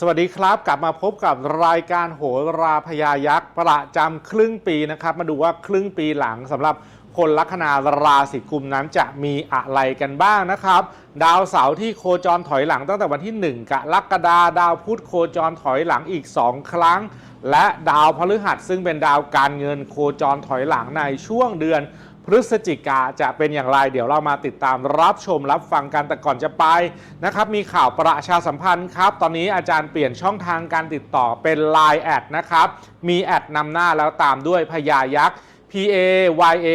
สวัสดีครับ กลับมาพบกับรายการโหราพยายักษ์ประจำครึ่งปีนะครับ มาดูว่าครึ่งปีหลังสำหรับคนลัคนาราศีกุมนั้นจะมีอะไรกันบ้างนะครับ ดาวเสาร์ที่โคจรถอยหลังตั้งแต่วันที่ 1กรกฎาดาวพุธโคจรถอยหลังอีก 2 ครั้ง และดาวพฤหัสซึ่งเป็นดาวการเงินโคจรถอยหลังในช่วงเดือน พฤศจิกาจะเป็นอย่างไร เดี๋ยวเรามาติดตามรับชมรับฟังกันแต่ก่อนจะไปนะครับมีข่าวประชาสัมพันธ์ครับ ตอนนี้อาจารย์เปลี่ยนช่องทางการติดต่อเป็น Line แอดนะครับมีแอดนำหน้าแล้วตามด้วยพญายักษ์ P A Y A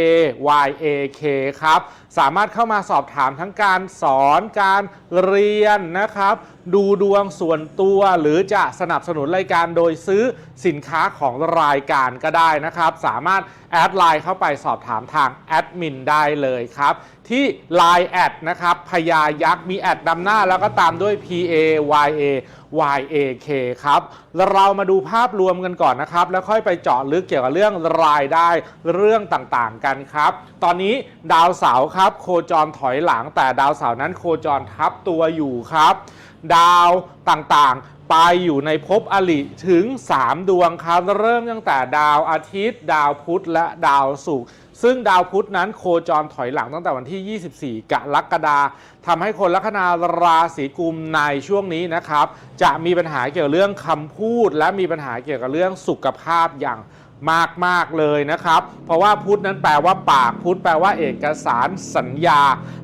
Y A K ครับ สามารถเข้ามาสอบถามทั้งการสอนการเรียนนะครับ ดูดวงส่วนตัวหรือจะสนับสนุนรายการโดยซื้อสินค้าของรายการก็ได้นะครับ สามารถแอดไลน์เข้าไปสอบถามทางแอดมินได้เลยครับ ที่ Line แอดนะครับพญายักษ์มีแอดนำหน้าแล้วก็ตามด้วย P A Y A Y A K ครับแล้วเรามาดูภาพรวมกันก่อนนะครับ แล้วค่อยไปเจาะลึกเกี่ยวกับเรื่องรายได้เรื่องต่างๆกันครับ ตอนนี้ดาวเสาร์ครับครับ โคจรถอยหลังแต่ดาวเสาร์นั้นโคจรทับตัวอยู่ครับ ดาวต่างๆ ไปอยู่ในภพอลิถึง 3 ดวงครับ เริ่มตั้งแต่ดาวอาทิตย์ ดาวพุธและดาวศุกร์ซึ่งดาวพุธนั้นโคจรถอยหลังตั้งแต่วันที่ 24 กรกฎาทำให้คนลัคนาราศีกุมในช่วงนี้นะครับ จะมีปัญหาเกี่ยวกับเรื่องคำพูด และมีปัญหาเกี่ยวกับเรื่องสุขภาพอย่าง มากมากเลยนะครับ เพราะว่าพุธนั้นแปลว่าปากพุธแปลว่าเอกสารสัญญา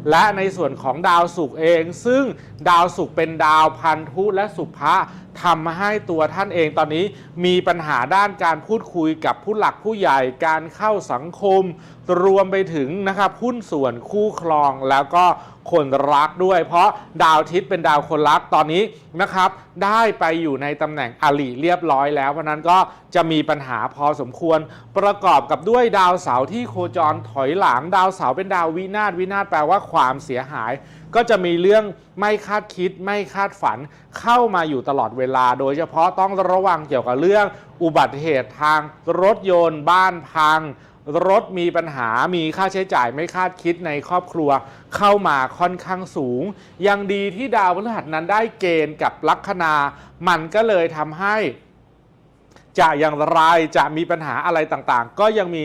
และในส่วนของดาวศุกร์เอง ซึ่งดาวศุกร์เป็นดาวพันธุและสุภะทำให้ตัวท่านเองตอนนี้มีปัญหาด้านการพูดคุยกับผู้หลักผู้ใหญ่การเข้าสังคม รวมไปถึงนะครับหุ้นส่วนคู่ครองแล้วก็ คนรักด้วย เพราะดาวทิตย์เป็นดาวคนรักตอนนี้นะครับได้ไปอยู่ในตำแหน่งอลิเรียบร้อยแล้ว เพราะนั้นก็จะมีปัญหาพอสมควร ประกอบกับด้วยดาวเสาร์ที่โคจรถอยหลัง ดาวเสาร์เป็นดาววินาศวินาศแปลว่าความเสียหาย ก็จะมีเรื่องไม่คาดคิดไม่คาดฝันเข้ามาอยู่ตลอดเวลา โดยเฉพาะต้องระวังเกี่ยวกับเรื่อง อุบัติเหตุทางรถยนต์ บ้านพัง รถมีปัญหามีค่าใช้จ่ายไม่คาดคิดในครอบครัว เข้ามาค่อนข้างสูง ยังดีที่ดาวพฤหัสนั้นได้เกณฑ์กับลัคนา มันก็เลยทำให้จะอย่างไรจะมีปัญหาอะไรต่างๆ ก็ยังมี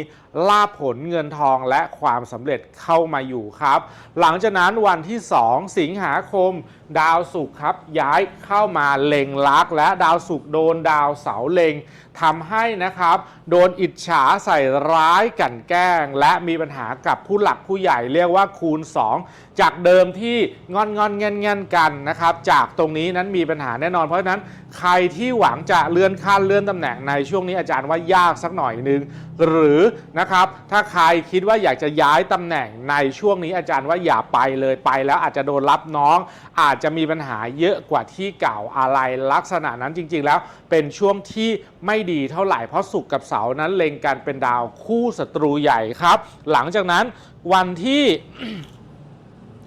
ลาผลเงินทองและความสำเร็จเข้ามาอยู่ครับ หลังจากนั้นวันที่ 2 สิงหาคม ดาวศุกร์ครับ ย้ายเข้ามาเล็งลักและดาวศุกร์โดนดาวเสาร์เล็งทำให้นะครับ โดนอิจฉาใส่ร้ายกลันแกล้ง และมีปัญหากับผู้หลักผู้ใหญ่เรียกว่าคูณ 2 จากเดิมที่งอนงอนเงนเงนกันนะครับ จากตรงนี้นั้นมีปัญหาแน่นอน เพราะฉะนั้นใครที่หวังจะเลื่อนขั้นเลื่อนตำแหน่งในช่วงนี้อาจารย์ว่ายากสักหน่อยนึงหรือนะครับถ้าใครคิดว่าอยากจะย้ายตำแหน่งในช่วงนี้อาจารย์ว่าอย่าไปเลยไปแล้วอาจจะโดนรับน้อง อาจจะมีปัญหาเยอะกว่าที่เก่าอะไรลักษณะนั้นจริง ๆ แล้วเป็นช่วงที่ไม่ดีเท่าไหร่เพราะศุกร์กับเสาร์นั้นเล็งกันเป็นดาวคู่ศัตรูใหญ่ครับ หลังจากนั้นวันที่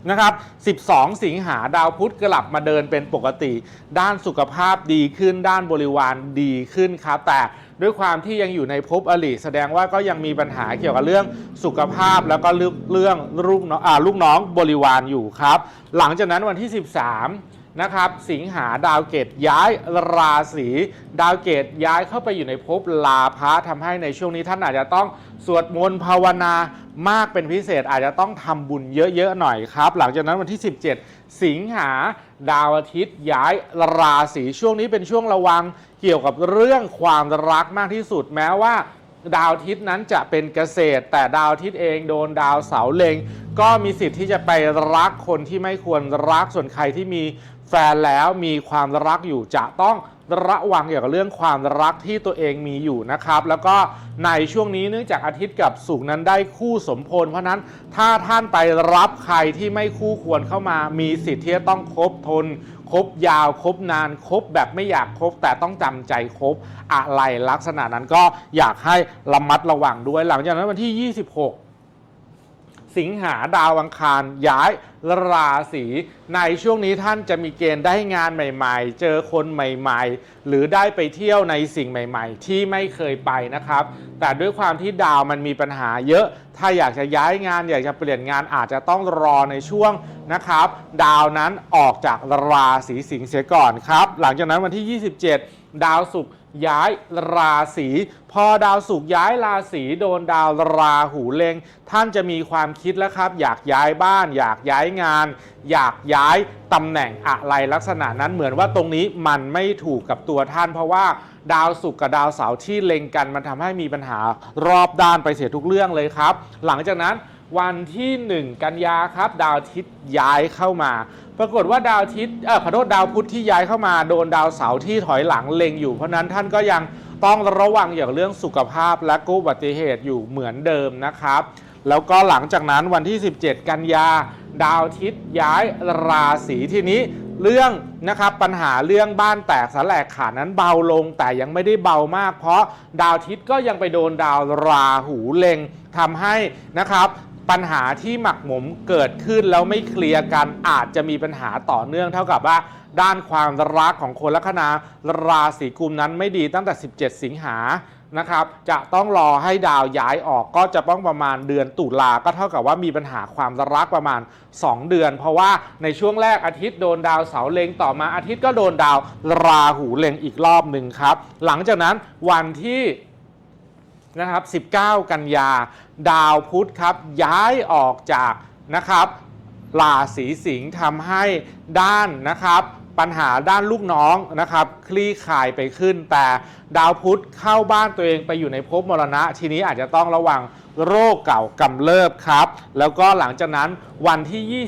นะครับ 12 สิงหาดาวพุธกลับมาเดินเป็นปกติ ด้านสุขภาพดีขึ้น ด้านบริวารดีขึ้นครับ แต่ ด้วยความที่ยังอยู่ในภพอลิแสดงว่าก็ยังมีปัญหาเกี่ยวกับเรื่องสุขภาพแล้วก็เรื่องลูกน้องลูกน้องบริวารอยู่ครับ หลังจากนั้นวันที่ 13นะครับสิงหาดาวเกตย้ายราศีดาวเกตย้ายเข้าไปอยู่ในภพลาภะทำให้ในช่วงนี้ท่านอาจจะต้องสวดมนต์ภาวนามากเป็นพิเศษอาจจะต้องทำบุญเยอะๆหน่อยครับ หลังจากนั้นวันที่ 17 สิงหาดาวอาทิตย์ย้ายราศีช่วงนี้เป็นช่วงระวัง เกี่ยวกับเรื่องความรักมากที่สุดแม้ว่า ดาวอาทิตย์นั้นจะเป็นเกษตร แต่ดาวอาทิตย์เองโดนดาวเสาเลงก็มีสิทธิ์ที่จะไปรักคนที่ไม่ควรรักส่วนใครที่มีแฟนแล้วมีความรักอยู่จะต้องระวังเกี่ยวกับเรื่องความรักที่ตัวเองมีอยู่นะครับ แล้วก็ในช่วงนี้เนื่องจากอาทิตย์กับศุกนั้นได้คู่สมพล เพราะฉะนั้นถ้าท่านไปรับใครที่ไม่คู่ควรเข้ามามีสิทธิ์ที่จะต้องคบทน คบยาวคบนานคบแบบไม่อยากคบแต่ต้องจำใจคบอะไรลักษณะนั้นก็อยากให้ระมัดระวังด้วยหลังจากนั้นวันที่ 26สิงหาดาวอังคารย้ายราศีในช่วงนี้ท่านจะมีเกณฑ์ได้งานใหม่ ๆ เจอคนใหม่ ๆ หรือได้ไปเที่ยวในสิ่งใหม่ ๆ ที่ไม่เคยไปนะครับ แต่ด้วยความที่ดาวมันมีปัญหาเยอะ ถ้าอยากจะย้ายงานอยากจะเปลี่ยนงานอาจจะต้องรอในช่วงนะครับ ดาวนั้นออกจากราศีสิงห์เสียก่อนครับ หลังจากนั้นวันที่ 27 ดาวศุกร์ย้ายราศีพอดาวศุกร์ย้ายราศีโดนดาวราหูเล็ง ท่านจะมีความคิดแล้วครับ อยากย้ายบ้าน อยากย้ายงาน อยากย้ายตำแหน่งอะไรลักษณะนั้นเหมือนว่าตรงนี้มันไม่ถูกกับตัวท่าน เพราะว่าดาวศุกร์กับดาวเสาร์ที่เล็งกันมันทำให้มีปัญหารอบด้านไปเสียทุกเรื่องเลยครับ หลังจากนั้นวันที่ 1 กันยาครับ ดาวอาทิตย์ย้ายเข้ามา ปรากฏว่าดาวอาทิตย์เออขอโทษดาวพุธที่ย้ายเข้ามาโดนดาวเสาร์ที่ถอยหลังเล็งอยู่ เพราะฉะนั้นท่านก็ยังต้องระวังอย่างเรื่องสุขภาพและก็อุบัติเหตุอยู่เหมือนเดิมนะครับ แล้วก็หลังจากนั้นวันที่ 17 กันยา ดาวอาทิตย้ายราศีทีนี้เรื่องนะครับปัญหาเรื่องบ้านแตกสแลายขานั้นเบาลงแต่ยังไม่ได้เบามาก เพราะดาวอาทิตย์ก็ยังไปโดนดาวราหูเล็งทำให้นะครับปัญหาที่หมักหมมเกิดขึ้นแล้วไม่เคลียร์กันอาจจะมีปัญหาต่อเนื่องเท่ากับว่า ด้านความรักของคนลัคนาราศีกุมนั้นไม่ดีตั้งแต่ 17 สิงหา นะครับจะต้องรอให้ดาวย้ายออกก็จะต้องประมาณเดือนตุลาก็เท่ากับว่ามีปัญหาความรักประมาณ 2 เดือน เพราะว่าในช่วงแรกอาทิตย์โดนดาวเสาร์เล็งต่อมาอาทิตย์ก็โดนดาวราหูเล็งอีกรอบหนึ่งครับ หลังจากนั้นวันที่นะครับ 19 กันยา ดาวพุธครับ ย้ายออกจากนะครับราศีสิงห์ทำให้ด้านนะครับ ปัญหาด้านลูกน้องนะครับคลี่คลายไปขึ้น แต่ดาวพุธเข้าบ้านตัวเองไปอยู่ในภพมรณะ ทีนี้อาจจะต้องระวังโรคเก่ากำเริบครับ แล้วก็หลังจากนั้นวันที่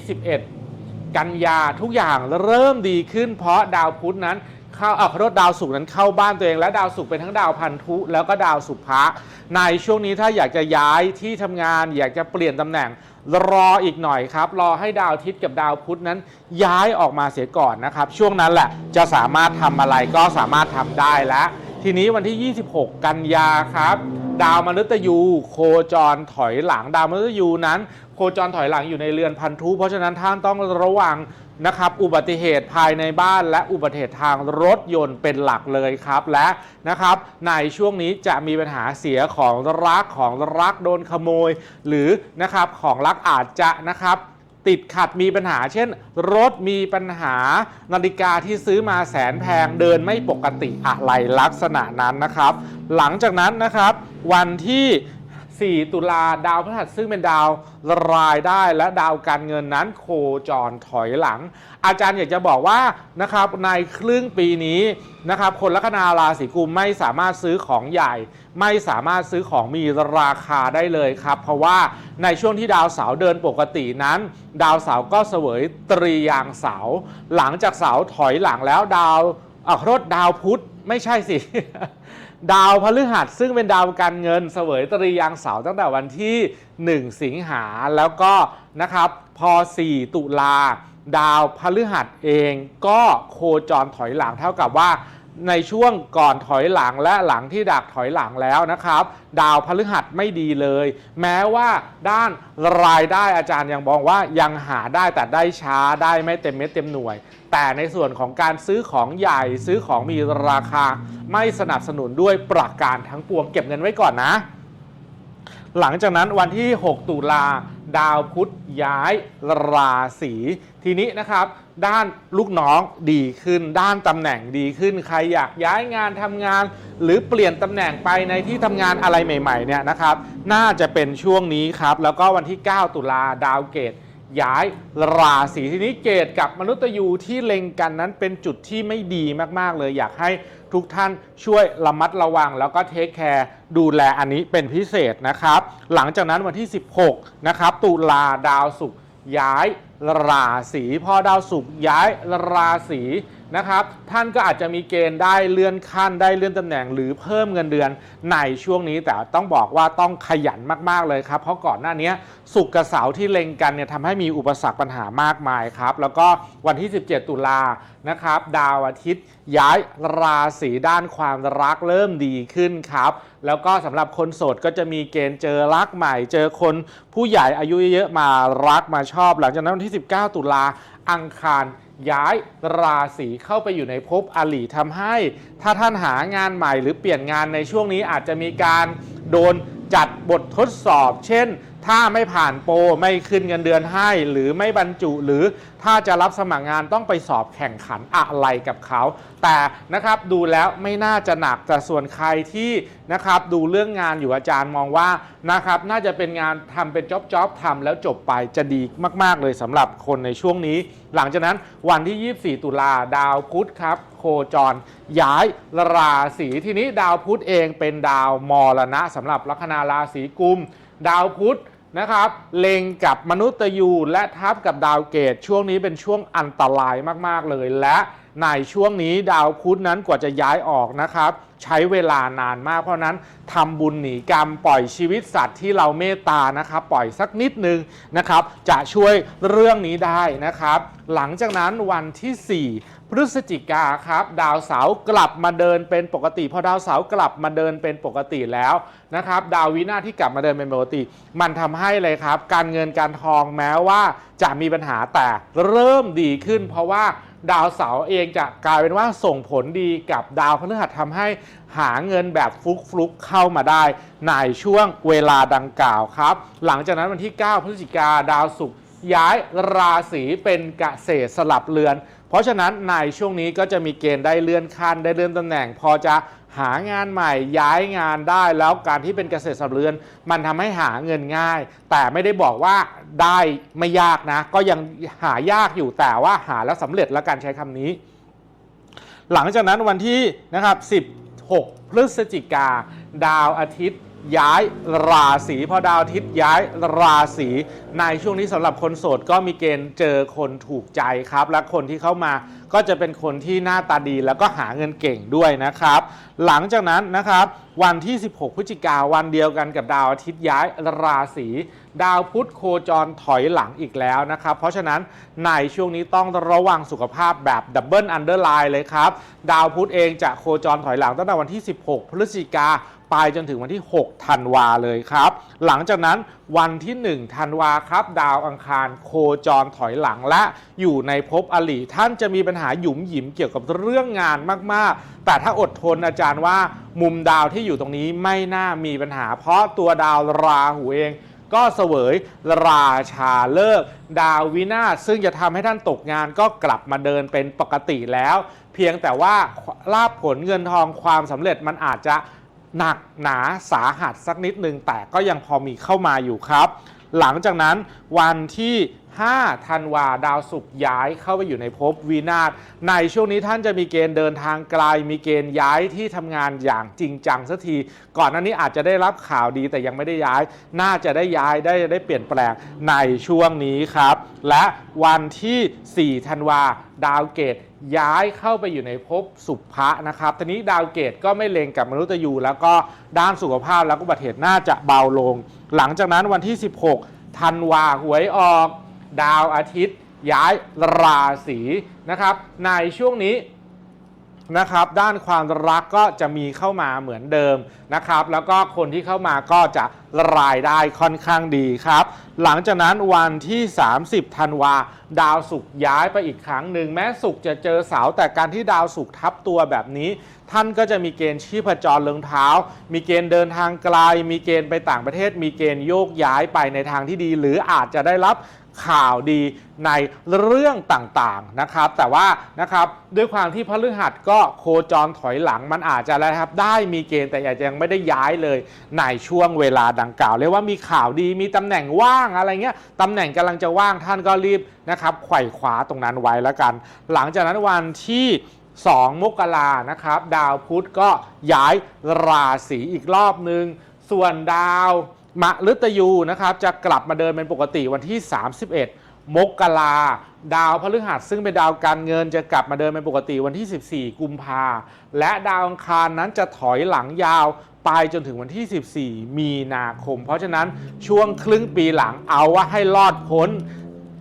21 กันยาทุกอย่างเริ่มดีขึ้น เพราะดาวพุธนั้นเข้าออขอโทษดาวศุกร์นั้นเข้าบ้านตัวเองและดาวศุกร์เป็นทั้งดาวพันธุ แล้วก็ดาวสุภะในช่วงนี้ถ้าอยากจะย้ายที่ทำงาน อยากจะเปลี่ยนตำแหน่ง รออีกหน่อยครับ รอให้ดาวอาทิตย์กับดาวพุธนั้น ย้ายออกมาเสียก่อนนะครับ ช่วงนั้นแหละจะสามารถทำอะไรก็สามารถทำได้แล้ว ทีนี้วันที่ 26 กันยาครับ ดาวมฤตยู โคจรถอยหลังดาวมฤตยูนั้น โคจรถอยหลังอยู่ในเรือนพันธุเพราะฉะนั้นท่านต้องระวัง นะครับอุบัติเหตุภายในบ้านและอุบัติเหตุทางรถยนต์เป็นหลักเลยครับ และนะครับในช่วงนี้จะมีปัญหาเสียของรักของรักโดนขโมย หรือนะครับของรักอาจจะนะครับติดขัดมีปัญหา เช่น รถมีปัญหานาฬิกาที่ซื้อมาแสนแพงเดินไม่ปกติอะไรลักษณะนั้นนะครับ หลังจากนั้นนะครับ วันที่ 4 ตุลาดาวพฤหัสซึ่งเป็นดาวรายได้และดาวการเงินนั้นโคจรถอยหลัง อาจารย์อยากจะบอกว่านะครับในครึ่งปีนี้นะครับคนลัคนาราศีกุมไม่สามารถซื้อของใหญ่ ไม่สามารถซื้อของมีราคาได้เลยครับ เพราะว่าในช่วงที่ดาวเสาเดินปกตินั้น ดาวเสาก็เสวยตรียางเสา หลังจากเสาถอยหลังแล้วดาวอะขอโทษดาวพุธไม่ใช่สิ ดาวพฤหัสซึ่งเป็นดาวการเงินเสวยตรียางเสาตั้งแต่วันที่ 1 สิงหาแล้วก็นะครับพอ 4 ตุลา ดาวพฤหัสเองก็โคจรถอยหลังเท่ากับว่า ในช่วงก่อนถอยหลังและหลังที่ดักถอยหลังแล้วนะครับ ดาวพฤหัสไม่ดีเลย แม้ว่าด้านรายได้อาจารย์ยังบอกว่ายังหาได้แต่ได้ช้าได้ไม่เต็มเม็ดเต็มหน่วย แต่ในส่วนของการซื้อของใหญ่ซื้อของมีราคา ไม่สนับสนุนด้วยประการทั้งปวงเก็บเงินไว้ก่อนนะ หลังจากนั้นวันที่ 6 ตุลาดาวพุธย้ายราศีทีนี้นะครับ ด้านลูกน้องดีขึ้น ด้านตำแหน่งดีขึ้น ใครอยากย้ายงานทำงาน หรือเปลี่ยนตำแหน่งไปในที่ทำงานอะไรใหม่ๆเนี่ยนะครับ น่าจะเป็นช่วงนี้ครับ แล้วก็วันที่ 9 ตุลาดาวเกต ย้ายราศีทีนี้เกตกับมนุษย์ยูที่เล็งกันนั้นเป็นจุดที่ไม่ดีมากๆ เลยอยากให้ทุกท่านช่วยระมัดระวัง แล้วก็เทคแคร์ดูแลอันนี้เป็นพิเศษนะครับ หลังจากนั้นวันที่ 16 นะครับ ตุลาดาวศุกร์ย้ายราศีพอดาวศุกร์ย้ายราศี นะครับ ท่านก็อาจจะมีเกณฑ์ได้เลื่อนขั้นได้เลื่อนตำแหน่ง หรือเพิ่มเงินเดือนในช่วงนี้แต่ต้องบอกว่าต้องขยันมากๆเลยครับ เพราะก่อนหน้านี้สุกกับเสาร์ที่เล็งกันเนี่ยทำให้มีอุปสรรคปัญหามากมายครับ แล้วก็วันที่ 17 ตุลานะครับ ดาวอาทิตย์ย้ายราศีด้านความรักเริ่มดีขึ้นครับ แล้วก็สำหรับคนโสดก็จะมีเกณฑ์เจอรักใหม่ เจอคนผู้ใหญ่อายุเยอะมารักมาชอบ หลังจากนั้นวันที่ 19 ตุลาอังคาร ย้ายราศีเข้าไปอยู่ในภพอลีทำให้ ถ้าท่านหางานใหม่หรือเปลี่ยนงานในช่วงนี้อาจจะมีการโดนจัดบททดสอบ เช่น ถ้าไม่ผ่านโปรไม่ขึ้นเงินเดือนให้ หรือไม่บรรจุหรือถ้าจะรับสมัครงานต้องไปสอบแข่งขันอะไรกับเขา แต่นะครับดูแล้วไม่น่าจะหนักแต่ส่วนใครที่นะครับดูเรื่องงานอยู่อาจารย์มองว่านะครับน่าจะเป็นงานทำเป็นจ็อบจ็อบทำแล้วจบไปจะดีมาก ๆ เลยสำหรับคนในช่วงนี้ หลังจากนั้นวันที่ 24 ตุลาดาวพุธครับโคจร ย้ายราศีทีนี้ดาวพุธเองเป็นดาวมรณะสำหรับลัคนาราศีกุม ดาวพุธนะครับเล็งกับมนุษย์ยูและทับกับดาวเกตช่วงนี้เป็นช่วงอันตรายมากๆเลยและในช่วงนี้ดาวพุธนั้นกว่าจะย้ายออกนะครับ ใช้เวลานานมากเพราะนั้นทำบุญหนีกรรมปล่อยชีวิตสัตว์ที่เราเมตตานะครับ ปล่อยสักนิดนึงนะครับ จะช่วยเรื่องนี้ได้นะครับ หลังจากนั้นวันที่ 4 พฤศจิกาครับ ดาวเสาร์กลับมาเดินเป็นปกติพอดาวเสาร์กลับมาเดินเป็นปกติแล้วนะครับ ดาววินาที่กลับมาเดินเป็นปกติ มันทำให้เลยครับ การเงินการทองแม้ว่าจะมีปัญหาแต่เริ่มดีขึ้น เพราะว่าดาวเสาร์เองจะกลายเป็นว่าส่งผลดีกับดาวพฤหัสทำให้หาเงินแบบฟลุกๆเข้ามาได้ ในช่วงเวลาดังกล่าวครับ หลังจากนั้นวันที่ 9 พฤศจิกาดาวศุกร์ย้ายราศีเป็นเกษตรสลับเรือน เพราะฉะนั้นในช่วงนี้ก็จะมีเกณฑ์ได้เลื่อนขั้นได้เลื่อนตำแหน่ง พอจะหางานใหม่ย้ายงานได้แล้วการที่เป็นเกษตรสลับเรือน มันทำให้หาเงินง่าย แต่ไม่ได้บอกว่าได้ไม่ยากนะ ก็ยังหายากอยู่แต่ว่าหาแล้วสำเร็จแล้วการใช้คำนี้ หลังจากนั้นวันที่นะครับ16 พฤศจิกาดาวอาทิตย์ ย้ายราศีพอดาวอาทิตย์ย้ายราศีในช่วงนี้สำหรับคนโสดก็มีเกณฑ์เจอคนถูกใจครับ และคนที่เข้ามาก็จะเป็นคนที่หน้าตาดีแล้วก็หาเงินเก่งด้วยนะครับ หลังจากนั้นนะครับ วันที่ 16 พฤศจิกาวันเดียวกันกับดาวอาทิตย์ย้ายราศีดาวพุธโคจรถอยหลังอีกแล้วนะครับ เพราะฉะนั้นในช่วงนี้ต้องระวังสุขภาพแบบดับเบิลอันเดอร์ไลน์เลยครับ ดาวพุธเองจะโคจรถอยหลังตั้งแต่วันที่ 16 พฤศจิกา ไปจนถึงวันที่6ธันวาเลยครับ หลังจากนั้นวันที่1ธันวาครับ ดาวอังคารโคจรถอยหลังและอยู่ในภพอลีท่านจะมีปัญหาหยุมหยิมเกี่ยวกับเรื่องงานมาก ๆ แต่ถ้าอดทนอาจารย์ว่ามุมดาวที่อยู่ตรงนี้ไม่น่ามีปัญหา เพราะตัวดาวราหูเองก็เสวยราชาเลิก ดาววินาศซึ่งจะทำให้ท่านตกงานก็กลับมาเดินเป็นปกติแล้ว เพียงแต่ว่าลาบผลเงินทองความสำเร็จมันอาจจะ หนักหนาสาหัสสักนิดนึงแต่ก็ยังพอมีเข้ามาอยู่ครับ หลังจากนั้นวันที่ 5 ธันวาดาวศุกร์ย้ายเข้าไปอยู่ในภพวินาศในช่วงนี้ท่านจะมีเกณฑ์เดินทางไกล มีเกณฑ์ย้ายที่ทำงานอย่างจริงจังสักที ก่อนหน้านี้อาจจะได้รับข่าวดีแต่ยังไม่ได้ย้าย น่าจะได้ย้ายได้ได้เปลี่ยนแปลงในช่วงนี้ครับ และวันที่ 4 ธันวาดาวเกต ย้ายเข้าไปอยู่ในภพสุภะนะครับทีนี้ดาวเกตก็ไม่เลงกับมนุษย์ยูแล้วก็ด้านสุขภาพและอุบัติเหตุน่าจะเบาลง หลังจากนั้นวันที่ 16ธันวาหวยออก ดาวอาทิตย์ ย้ายราศีนะครับ ในช่วงนี้นะครับด้านความรักก็จะมีเข้ามาเหมือนเดิมนะครับ แล้วก็คนที่เข้ามาก็จะรายได้ค่อนข้างดีครับ หลังจากนั้นวันที่ 30ธันวา ดาวศุกร์ย้ายไปอีกครั้งหนึ่งแม้ศุกร์จะเจอเสาแต่การที่ดาวศุกร์ทับตัวแบบนี้ ท่านก็จะมีเกณฑ์ชีพจรเลืองเท้า มีเกณฑ์เดินทางไกล มีเกณฑ์ไปต่างประเทศ มีเกณฑ์โยกย้ายไปในทางที่ดี หรืออาจจะได้รับข่าวดีในเรื่องต่างๆนะครับ แต่ว่านะครับด้วยความที่พฤหัสก็โคจรถอยหลังมันอาจจะอะไรครับได้มีเกณฑ์แต่อาจจะยังไม่ได้ย้ายเลยในช่วงเวลาดังกล่าวเรียกว่ามีข่าวดีมีตำแหน่งว่างอะไรเงี้ยตำแหน่งกำลังจะว่างท่านก็รีบนะครับไขว่คว้าตรงนั้นไว้แล้วกัน หลังจากนั้นวันที่2มกรานะครับ ดาวพุธก็ย้ายราศีอีกรอบหนึ่งส่วนดาวมะฤตยูนะครับ จะกลับมาเดินเป็นปกติวันที่ 31 มกราดาวพฤหัสซึ่งเป็นดาวการเงินจะกลับมาเดินเป็นปกติวันที่ 14 กุมภาและดาวอังคารนั้นจะถอยหลังยาว ไปจนถึงวันที่ 14 มีนาคม เพราะฉะนั้นช่วงครึ่งปีหลังเอาว่าให้รอดพ้น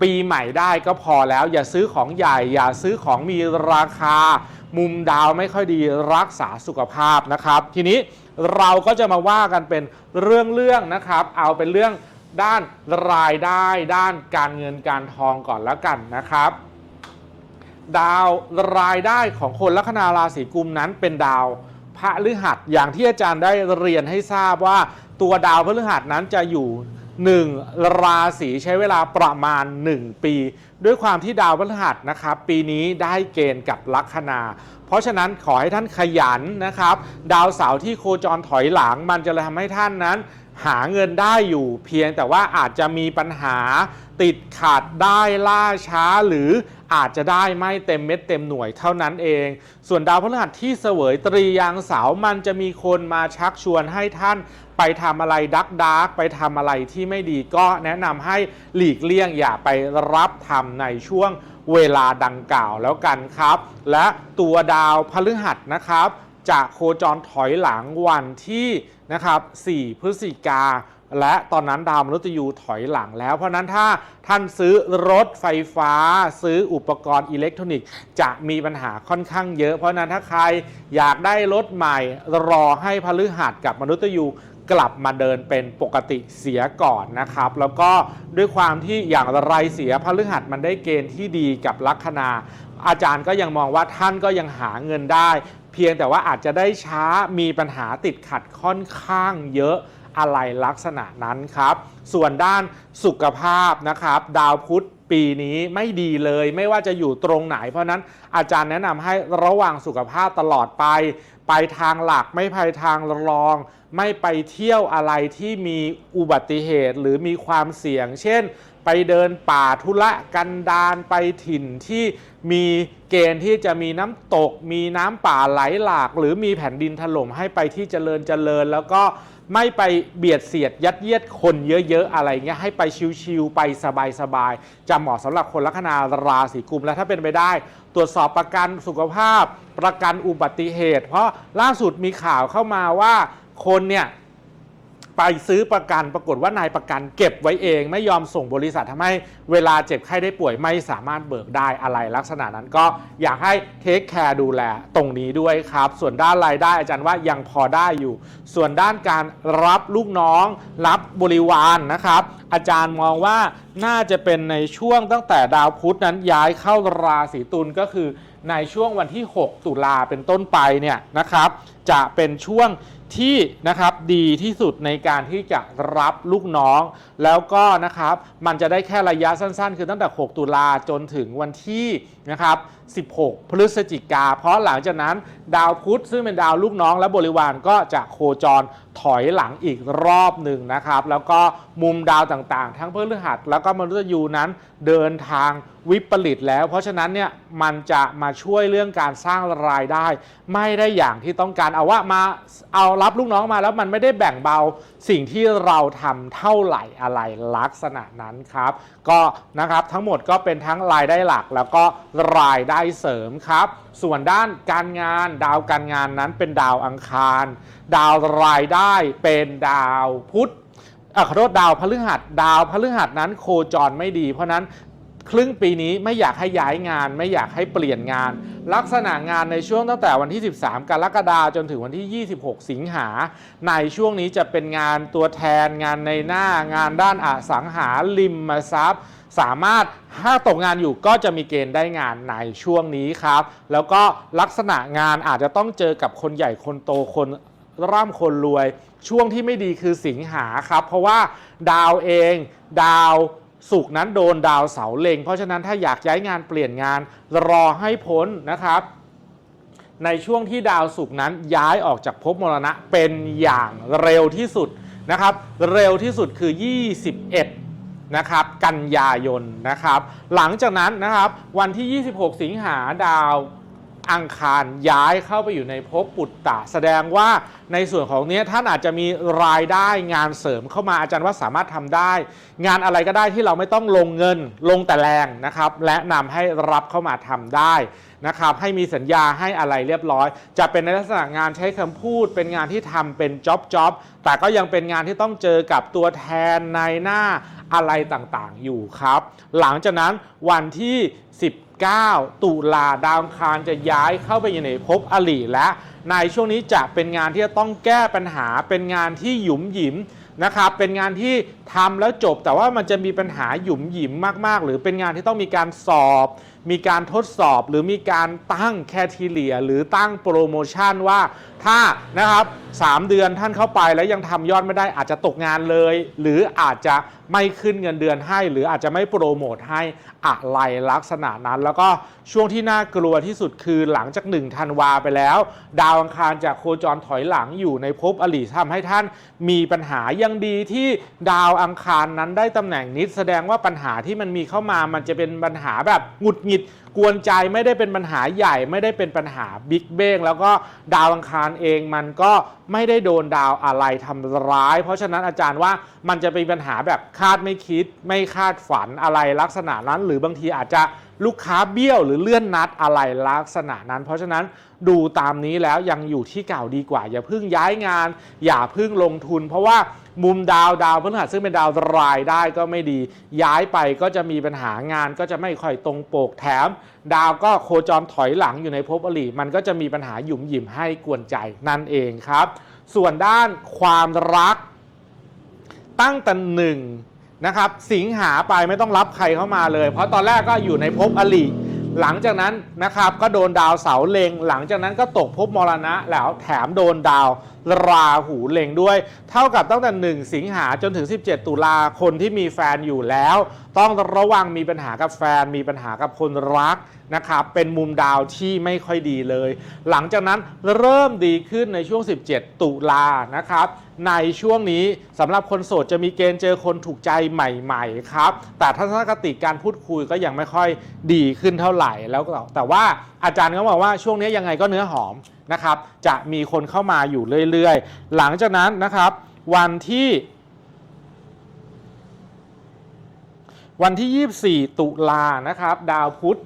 ปีใหม่ได้ก็พอแล้ว อย่าซื้อของใหญ่ อย่าซื้อของมีราคา มุมดาวไม่ค่อยดีรักษาสุขภาพนะครับ ทีนี้เราก็จะมาว่ากันเป็นเรื่องๆนะครับ เอาเป็นเรื่องด้านรายได้ด้านการเงินการทองก่อนแล้วกันนะครับ ดาวรายได้ของคนลัคนาราศีกุมนั้นเป็นดาว พระฤหัสอย่างที่อาจารย์ได้เรียนให้ทราบว่า ตัวดาวพฤหัสนั้นจะอยู่1ราศีใช้เวลาประมาณ 1 ปี ด้วยความที่ดาวพฤหัสนะครับปีนี้ได้เกณฑ์กับลัคนา เพราะฉะนั้นขอให้ท่านขยันนะครับ ดาวเสาร์ที่โคจรถอยหลังมันจะทำให้ท่านนั้น หาเงินได้อยู่เพียงแต่ว่าอาจจะมีปัญหาติดขัดได้ล่าช้าหรืออาจจะได้ไม่เต็มเม็ดเต็มหน่วยเท่านั้นเอง ส่วนดาวพฤหัสที่เสวยตรียางสาวมันจะมีคนมาชักชวนให้ท่านไปทำอะไรดักดักไปทำอะไรที่ไม่ดีก็แนะนำให้หลีกเลี่ยงอย่าไปรับทำในช่วงเวลาดังกล่าวแล้วกันครับ และตัวดาวพฤหัสนะครับจะโคจรถอยหลังวันที่ นะครับ 4 พฤศจิกา และตอนนั้นดาวมฤตยูถอยหลังแล้ว เพราะนั้นถ้าท่านซื้อรถไฟฟ้า ซื้ออุปกรณ์อิเล็กทรอนิกส์จะมีปัญหาค่อนข้างเยอะ เพราะฉะนั้นถ้าใครอยากได้รถใหม่รอให้พฤหัสกับมนุษย์ยูกลับมาเดินเป็นปกติเสียก่อนนะครับ แล้วก็ด้วยความที่อย่างไรเสียพฤหัสมันได้เกณฑ์ที่ดีกับลัคนาอาจารย์ก็ยังมองว่าท่านก็ยังหาเงินได้ เพียงแต่ว่าอาจจะได้ช้ามีปัญหาติดขัดค่อนข้างเยอะอะไรลักษณะนั้นครับ ส่วนด้านสุขภาพนะครับ ดาวพุธปีนี้ไม่ดีเลยไม่ว่าจะอยู่ตรงไหน เพราะฉะนั้นอาจารย์แนะนำให้ระวังสุขภาพตลอดไป ไปทางหลักไม่ไปทางรอง ไม่ไปเที่ยวอะไรที่มีอุบัติเหตุหรือมีความเสี่ยง เช่น ไปเดินป่าทุระกันดารไปถิ่นที่มีเกณฑ์ที่จะมีน้ำตก มีน้ำป่าไหลหลาก หรือมีแผ่นดินถล่มให้ไปที่เจริญเจริญ แล้วก็ไม่ไปเบียดเสียดยัดเยียดคนเยอะๆอะไรเงี้ยให้ไปชิวๆไปสบายๆจะเหมาะสำหรับคนลัคนาราศีกุมและถ้าเป็นไปได้ ตรวจสอบประกันสุขภาพ ประกันอุบัติเหตุ เพราะล่าสุดมีข่าวเข้ามาว่าคนเนี่ย ไปซื้อประกันปรากฏว่านายประกันเก็บไว้เองไม่ยอมส่งบริษัททำให้ เวลาเจ็บไข้ได้ป่วยไม่สามารถเบิกได้อะไรลักษณะนั้นก็อยากให้เทคแคร์ดูแลตรงนี้ด้วยครับ ส่วนด้านรายได้อาจารย์ว่ายังพอได้อยู่ ส่วนด้านการรับลูกน้อง รับบริวารนนะครับ อาจารย์มองว่าน่าจะเป็นในช่วงตั้งแต่ดาวพุธนั้นย้ายเข้าราศีตุลก็คือในช่วงวันที่ 6 ตุลาเป็นต้นไปเนี่ยนะครับ จะเป็นช่วงที่นะครับดีที่สุดในการที่จะรับลูกน้อง แล้วก็นะครับมันจะได้แค่ระยะสั้น ๆ คือตั้งแต่ 6 ตุลาจนถึงวันที่นะครับ 16 พฤศจิกา เพราะหลังจากนั้นดาวพุธซึ่งเป็นดาวลูกน้องและบริวารก็จะโคจรถอยหลังอีกรอบหนึ่งนะครับ แล้วก็มุมดาวต่างๆ ทั้งพฤหัสแล้วก็มฤตยูนั้นเดินทางวิปริตแล้ว เพราะฉะนั้นเนี่ยมันจะมาช่วยเรื่องการสร้างรายได้ ไม่ได้อย่างที่ต้องการเอาว่ามาเอารับลูกน้องมาแล้วมันไม่ได้แบ่งเบาสิ่งที่เราทำเท่าไหร่อะไรลักษณะนั้นครับ ก็นะครับทั้งหมดก็เป็นทั้งรายได้หลักแล้วก็รายได้เสริมครับ ส่วนด้านการงานดาวการงานนั้นเป็นดาวอังคาร ดาวรายได้เป็นดาวพุธอ่ขอโทษดาวพฤหัสดาวพฤหัสนั้นโคจรไม่ดี เพราะนั้นครึ่งปีนี้ไม่อยากให้ย้ายงาน ไม่อยากให้เปลี่ยนงาน ลักษณะงานในช่วงตั้งแต่วันที่ 13 กรกฎาคมจนถึงวันที่ 26 สิงหา ในช่วงนี้จะเป็นงานตัวแทนงานในหน้างานด้านอสังหาริมทรัพย์ สามารถถ้าตกงานอยู่ก็จะมีเกณฑ์ได้งานในช่วงนี้ครับ แล้วก็ลักษณะงานอาจจะต้องเจอกับคนใหญ่คนโตคนร่ำคนรวย ช่วงที่ไม่ดีคือสิงหาครับ เพราะว่าดาวเอง ดาวศุกร์นั้นโดนดาวเสาเล็ง เพราะฉะนั้นถ้าอยากย้ายงานเปลี่ยนงานรอให้พ้นนะครับ ในช่วงที่ดาวศุกร์นั้นย้ายออกจากภพมรณะเป็นอย่างเร็วที่สุดนะครับ เร็วที่สุดคือ 21 นะครับกันยายนนะครับ หลังจากนั้นนะครับวันที่ 26 สิงหาดาวอังคารย้ายเข้าไปอยู่ในภพปุตตะ แสดงว่าในส่วนของนี้ท่านอาจจะมีรายได้งานเสริมเข้ามาอาจารย์ว่าสามารถทำได้ งานอะไรก็ได้ที่เราไม่ต้องลงเงินลงแต่แรงนะครับ และนำให้รับเข้ามาทำได้นะครับ ให้มีสัญญาให้อะไรเรียบร้อย จะเป็นในลักษณะงานใช้คำพูด เป็นงานที่ทำเป็นจ็อบจ็อบแต่ก็ยังเป็นงานที่ต้องเจอกับตัวแทนในหน้า อะไรต่างๆอยู่ครับ หลังจากนั้นวันที่ 19 ตุลาดาวคารจะย้ายเข้าไปอยู่ในภพอลีและในช่วงนี้จะเป็นงานที่จะต้องแก้ปัญหาเป็นงานที่หยุมหยิมนะครับเป็นงานที่ทำแล้วจบแต่ว่ามันจะมีปัญหาหยุมหยิมมากๆ หรือเป็นงานที่ต้องมีการสอบ มีการทดสอบหรือมีการตั้งแคทีเลียหรือตั้งโปรโมชั่นว่าถ้านะครับ3เดือนท่านเข้าไปแล้วยังทำยอดไม่ได้อาจจะตกงานเลย หรืออาจจะไม่ขึ้นเงินเดือนให้ หรืออาจจะไม่โปรโมทให้อะไรลักษณะนั้น แล้วก็ช่วงที่น่ากลัวที่สุดคือหลังจาก1ธันวาไปแล้ว ดาวอังคารจากโคจรถอยหลังอยู่ในภพอลิทำให้ท่านมีปัญหายังดีที่ดาวอังคารนั้นได้ตำแหน่งนิดแสดงว่าปัญหาที่มันมีเข้ามามันจะเป็นปัญหาแบบหงุดหงิดกวนใจไม่ได้เป็นปัญหาใหญ่ไม่ได้เป็นปัญหาบิ๊กเบ้งแล้วก็ดาวอังคารเองมันก็ไม่ได้โดนดาวอะไรทำร้าย เพราะฉะนั้นอาจารย์ว่ามันจะเป็นปัญหาแบบคาดไม่คิด ไม่คาดฝันอะไรลักษณะนั้น หรือบางทีอาจจะ ลูกค้าเบี้ยวหรือเลื่อนนัดอะไรลักษณะนั้น เพราะฉะนั้นดูตามนี้แล้วยังอยู่ที่เก่าดีกว่า อย่าเพิ่งย้ายงาน อย่าเพิ่งลงทุน เพราะว่ามุมดาวดาวพฤหัสซึ่งเป็นดาวรายได้ก็ไม่ดี ย้ายไปก็จะมีปัญหางานก็จะไม่ค่อยตรงปกแถม ดาวก็โคจรถอยหลังอยู่ในภพอลีมันก็จะมีปัญหาหยุมหยิมให้กวนใจนั่นเองครับ ส่วนด้านความรักตั้งแต่หนึ่ง นะครับ สิงหาไปไม่ต้องรับใครเข้ามาเลย เพราะตอนแรกก็อยู่ในภพอลีหลังจากนั้นนะครับก็โดนดาวเสาเลงหลังจากนั้นก็ตกภพมรณะแล้วแถมโดนดาว ราหูเล็งด้วย เท่ากับตั้งแต่ 1 สิงหาจนถึง 17 ตุลาคนที่มีแฟนอยู่แล้ว ต้องระวังมีปัญหากับแฟนมีปัญหากับคนรักนะครับเป็นมุมดาวที่ไม่ค่อยดีเลย หลังจากนั้นเริ่มดีขึ้นในช่วง 17 ตุลานะครับในช่วงนี้สำหรับคนโสดจะมีเกณฑ์เจอคนถูกใจใหม่ๆครับแต่ทัศนคติการพูดคุยก็ยังไม่ค่อยดีขึ้นเท่าไหร่แล้วแต่ว่าอาจารย์ก็บอกว่าช่วงนี้ยังไงก็เนื้อหอม นะครับ จะมีคนเข้ามาอยู่เรื่อยๆ หลังจากนั้นนะครับ วันที่ วันที่ 24 ตุลานะครับ ดาวพุธ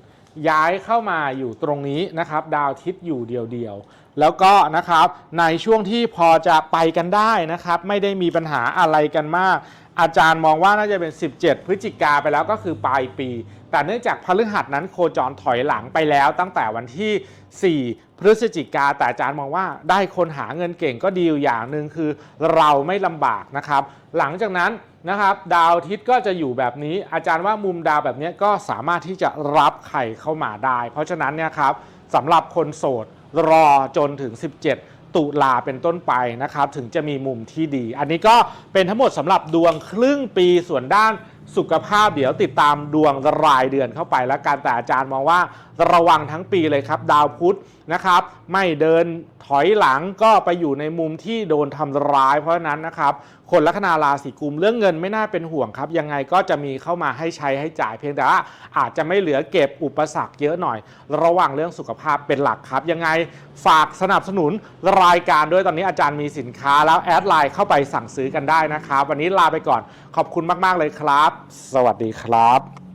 ย้ายเข้ามาอยู่ตรงนี้นะครับ ดาวทิตย์อยู่เดียวๆ แล้วก็นะครับในช่วงที่พอจะไปกันได้นะครับ ไม่ได้มีปัญหาอะไรกันมาก อาจารย์มองว่าน่าจะเป็น 17 พฤศจิกาไปแล้วก็คือปลายปี แต่เนื่องจากพฤหัสนั้นโคจรถอยหลังไปแล้วตั้งแต่วันที่ 4 พฤศจิกาแต่อาจารย์มองว่าได้คนหาเงินเก่งก็ดีอยู่อย่างหนึ่งคือเราไม่ลำบากนะครับ หลังจากนั้นนะครับ ดาวอาทิตย์ก็จะอยู่แบบนี้ อาจารย์ว่ามุมดาวแบบนี้ก็สามารถที่จะรับไข่เข้ามาได้ เพราะฉะนั้นเนี่ยครับสำหรับคนโสดรอจนถึง 17ตุลาเป็นต้นไปนะครับ ถึงจะมีมุมที่ดี อันนี้ก็เป็นทั้งหมดสำหรับดวงครึ่งปีส่วนด้าน สุขภาพเดี๋ยวติดตามดวงรายเดือนเข้าไปแล้วกันแต่อาจารย์มองว่าระวังทั้งปีเลยครับ ดาวพุธนะครับ ไม่เดินถอยหลังก็ไปอยู่ในมุมที่โดนทำร้ายเพราะฉะนั้นนะครับ คนลัคนาราศีกุมเรื่องเงินไม่น่าเป็นห่วงครับ ยังไงก็จะมีเข้ามาให้ใช้ให้จ่ายเพียงแต่ว่าอาจจะไม่เหลือเก็บอุปสรรคเยอะหน่อย ระวังเรื่องสุขภาพเป็นหลักครับ ยังไงฝากสนับสนุนรายการด้วยตอนนี้อาจารย์มีสินค้าแล้วแอดไลน์เข้าไปสั่งซื้อกันได้นะครับ วันนี้ลาไปก่อนขอบคุณมาก ๆ เลยครับ สวัสดีครับ